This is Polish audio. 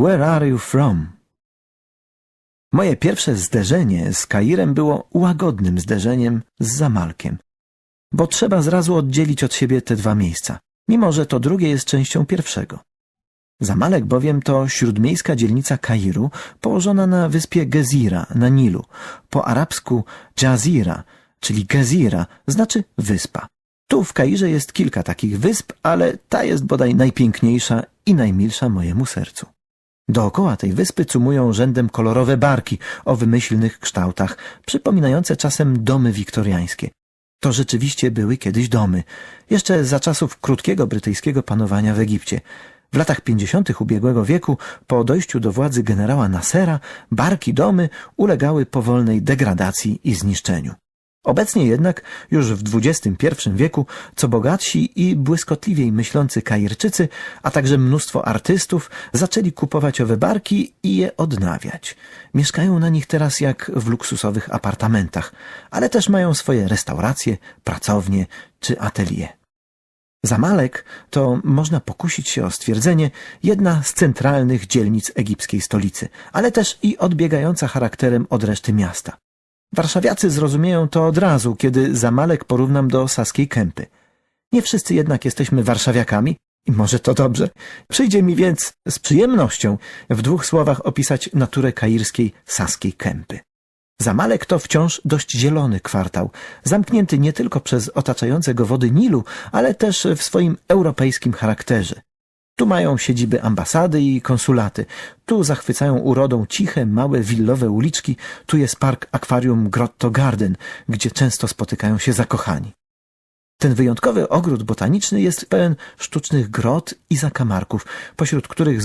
Where are you from? Moje pierwsze zderzenie z Kairem było łagodnym zderzeniem z Zamalkiem, bo trzeba zrazu oddzielić od siebie te dwa miejsca, mimo że to drugie jest częścią pierwszego. Zamalek bowiem to śródmiejska dzielnica Kairu, położona na wyspie Gezira na Nilu, po arabsku Jazira, czyli Gezira, znaczy wyspa. Tu w Kairze jest kilka takich wysp, ale ta jest bodaj najpiękniejsza i najmilsza mojemu sercu. Dookoła tej wyspy cumują rzędem kolorowe barki o wymyślnych kształtach, przypominające czasem domy wiktoriańskie. To rzeczywiście były kiedyś domy, jeszcze za czasów krótkiego brytyjskiego panowania w Egipcie. W latach pięćdziesiątych ubiegłego wieku, po dojściu do władzy generała Nasera, barki domy ulegały powolnej degradacji i zniszczeniu. Obecnie jednak, już w XXI wieku, co bogatsi i błyskotliwiej myślący Kairczycy, a także mnóstwo artystów zaczęli kupować owe barki i je odnawiać. Mieszkają na nich teraz jak w luksusowych apartamentach, ale też mają swoje restauracje, pracownie czy atelier. Zamalek to, można pokusić się o stwierdzenie, jedna z centralnych dzielnic egipskiej stolicy, ale też i odbiegająca charakterem od reszty miasta. Warszawiacy zrozumieją to od razu, kiedy Zamalek porównam do Saskiej Kępy. Nie wszyscy jednak jesteśmy warszawiakami i może to dobrze. Przyjdzie mi więc z przyjemnością w dwóch słowach opisać naturę kairskiej Saskiej Kępy. Zamalek to wciąż dość zielony kwartał, zamknięty nie tylko przez otaczające go wody Nilu, ale też w swoim europejskim charakterze. Tu mają siedziby ambasady i konsulaty, tu zachwycają urodą ciche, małe, willowe uliczki, tu jest park akwarium Grotto Garden, gdzie często spotykają się zakochani. Ten wyjątkowy ogród botaniczny jest pełen sztucznych grot i zakamarków, pośród których